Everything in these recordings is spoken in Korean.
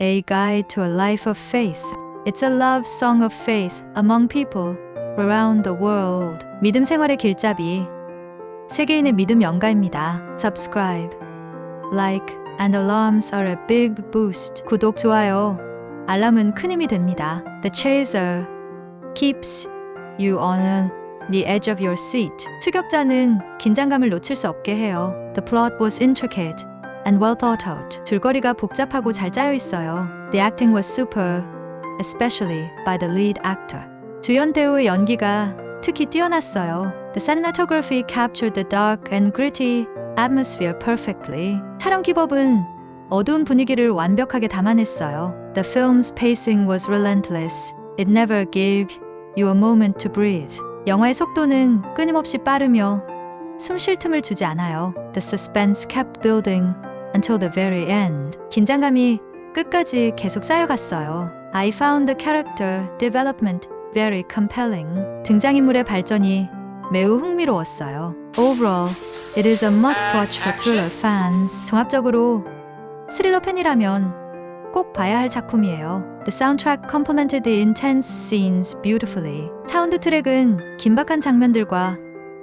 A Guide to a Life of Faith. It's a love song of faith among people around the world. 믿음 생활의 길잡이. 세계인의 믿음 연가입니다. Subscribe, like, and alarms are a big boost. 구독, 좋아요, 알람은 큰 힘이 됩니다. The chaser keeps you on the edge of your seat. 추격자는 긴장감을 놓칠 수 없게 해요. The plot was intricate and well thought out. 줄거리가 복잡하고 잘 짜여 있어요. The acting was super, especially by the lead actor. 주연 배우의 연기가 특히 뛰어났어요. The cinematography captured the dark and gritty atmosphere perfectly. 촬영 기법은 어두운 분위기를 완벽하게 담아냈어요. The film's pacing was relentless. It never gave you a moment to breathe. 영화의 속도는 끊임없이 빠르며 숨 쉴 틈을 주지 않아요. The suspense kept building until the very end. 긴장감이 끝까지 계속 쌓여갔어요. I found the character development very compelling. 등장인물의 발전이 매우 흥미로웠어요. Overall, it is a must-watch for thriller fans. 종합적으로 스릴러 팬이라면 꼭 봐야 할 작품이에요. The soundtrack complemented the intense scenes beautifully. 사운드 트랙은 긴박한 장면들과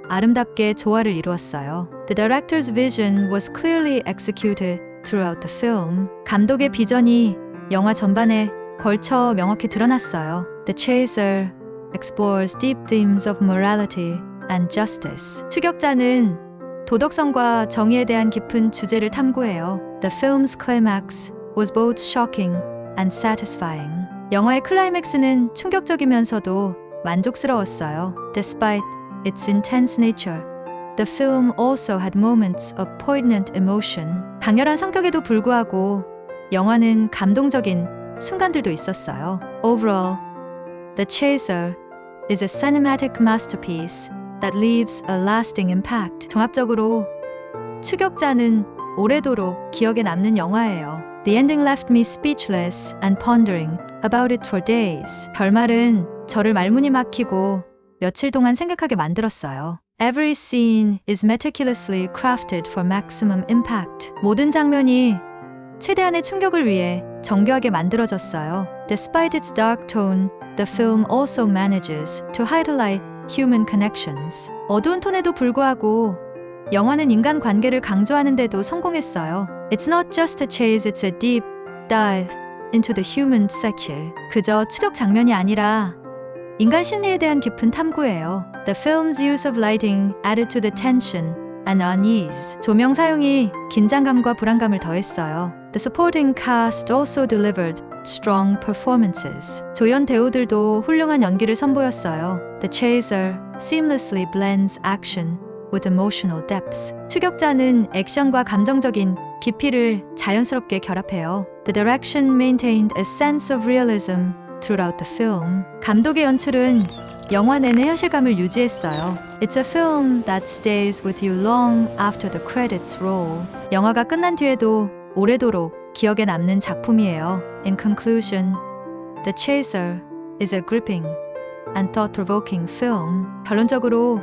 아름답게 조화를 이루었어요. The director's vision was clearly executed throughout the film. 감독의 비전이 영화 전반에 걸쳐 명확히 드러났어요. The Chaser explores deep themes of morality and justice. 추격자는 도덕성과 정의에 대한 깊은 주제를 탐구해요. The film's climax was both shocking and satisfying. 영화의 클라이맥스는 충격적이면서도 만족스러웠어요. Despite its intense nature, the film also had moments of poignant emotion. 강렬한 성격에도 불구하고 영화는 감동적인 순간들도 있었어요. Overall, The Chaser is a cinematic masterpiece that leaves a lasting impact. 종합적으로 추격자는 오래도록 기억에 남는 영화예요. The ending left me speechless and pondering about it for days. 결말은 저를 말문이 막히고 며칠 동안 생각하게 만들었어요. Every scene is meticulously crafted for maximum impact. 모든 장면이 최대한의 충격을 위해 정교하게 만들어졌어요. Despite its dark tone, the film also manages to highlight human connections. 어두운 톤에도 불구하고 영화는 인간 관계를 강조하는데도 성공했어요. It's not just a chase, it's a deep dive into the human psyche. 그저 추격 장면이 아니라 인간 심리에 대한 깊은 탐구예요. The film's use of lighting added to the tension and unease. 조명 사용이 긴장감과 불안감을 더했어요. The supporting cast also delivered strong performances. 조연 배우들도 훌륭한 연기를 선보였어요. The Chaser seamlessly blends action with emotional depth. 추격자는 액션과 감정적인 깊이를 자연스럽게 결합해요. The direction maintained a sense of realism throughout the film. 감독의 연출은 영화 내내 현실감을 유지했어요. It's a film that stays with you long after the credits roll. 영화가 끝난 뒤에도 오래도록 기억에 남는 작품이에요. In conclusion, The Chaser is a gripping and thought-provoking film. 결론적으로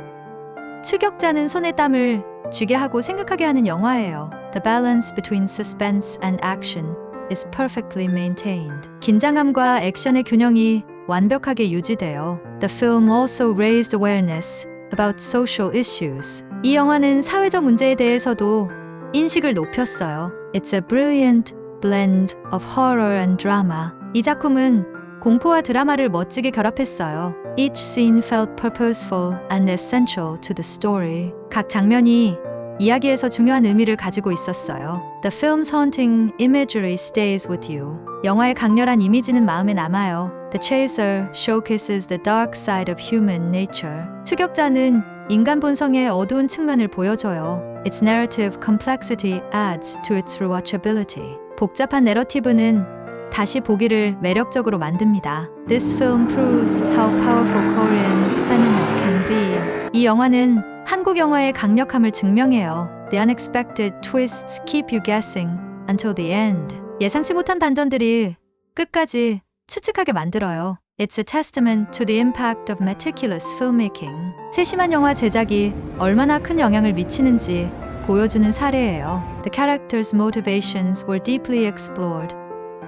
추격자는 손에 땀을 쥐게 하고 생각하게 하는 영화예요. The balance between suspense and action is perfectly maintained. 긴장감과 액션의 균형이 완벽하게 유지돼요. The film also raised awareness about social issues. 이 영화는 사회적 문제에 대해서도 인식을 높였어요. It's a brilliant blend of horror and drama. 이 작품은 공포와 드라마를 멋지게 결합했어요. Each scene felt purposeful and essential to the story. 각 장면이 이야기에서 중요한 의미를 가지고 있었어요. The film's haunting imagery stays with you. 영화의 강렬한 이미지는 마음에 남아요. The Chaser showcases the dark side of human nature. 추격자는 인간 본성의 어두운 측면을 보여줘요. Its narrative complexity adds to its rewatchability. 복잡한 내러티브는 다시 보기를 매력적으로 만듭니다. This film proves how powerful Korean cinema can be. 이 영화는 한국 영화의 강력함을 증명해요. The unexpected twists keep you guessing until the end. 예상치 못한 반전들이 끝까지 추측하게 만들어요. It's a testament to the impact of meticulous filmmaking. 세심한 영화 제작이 얼마나 큰 영향을 미치는지 보여주는 사례예요. The characters' motivations were deeply explored,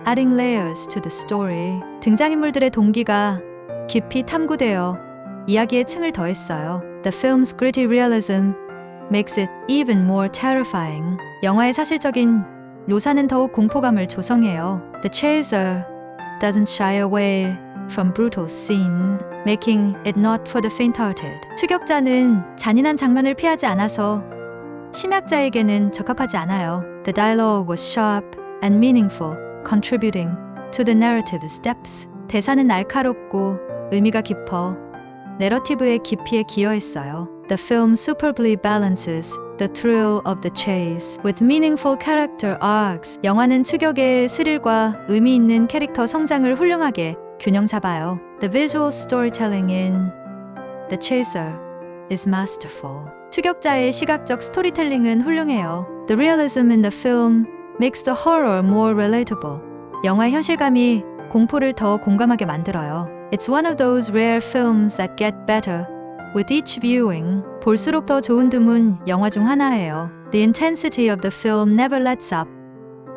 adding layers to the story. 등장인물들의 동기가 깊이 탐구되어 이야기의 층을 더했어요. The film's gritty realism makes it even more terrifying. 영화의 사실적인 묘사는 더욱 공포감을 조성해요. The chaser doesn't shy away from brutal scene, making it not for the faint-hearted. 추격자는 잔인한 장면을 피하지 않아서 심약자에게는 적합하지 않아요. The dialogue was sharp and meaningful, contributing to the narrative's depth. 대사는 날카롭고 의미가 깊어 내러티브의 깊이에 기여했어요. The film superbly balances the thrill of the chase with meaningful character arcs. 영화는 추격의 스릴과 의미 있는 캐릭터 성장을 훌륭하게 균형 잡아요. The visual storytelling in The Chaser is masterful. 추격자의 시각적 스토리텔링은 훌륭해요. The realism in the film makes the horror more relatable. 영화의 현실감이 공포를 더 공감하게 만들어요. It's one of those rare films that get better with each viewing. 볼수록 더 좋은 드문 영화 중 하나예요. The intensity of the film never lets up,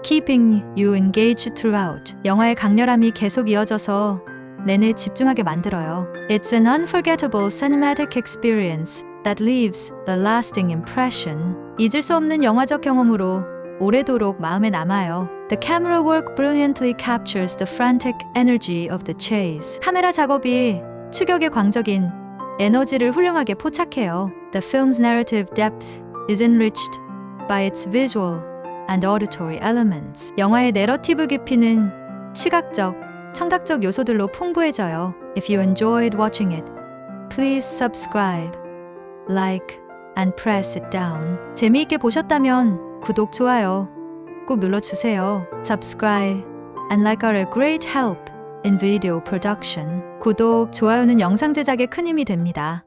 keeping you engaged throughout. 영화의 강렬함이 계속 이어져서 내내 집중하게 만들어요. It's an unforgettable cinematic experience that leaves the lasting impression. 잊을 수 없는 영화적 경험으로 오래도록 마음에 남아요. The camera work brilliantly captures the frantic energy of the chase. 카메라 작업이 추격의 광적인 에너지를 훌륭하게 포착해요. The film's narrative depth is enriched by its visual and auditory elements. 영화의 내러티브 깊이는 시각적, 청각적 요소들로 풍부해져요. If you enjoyed watching it, please subscribe, like, and press it down. 재미있게 보셨다면 구독, 좋아요 꼭 눌러주세요. Subscribe and like are a great help in video production. 구독, 좋아요는 영상 제작에 큰 힘이 됩니다.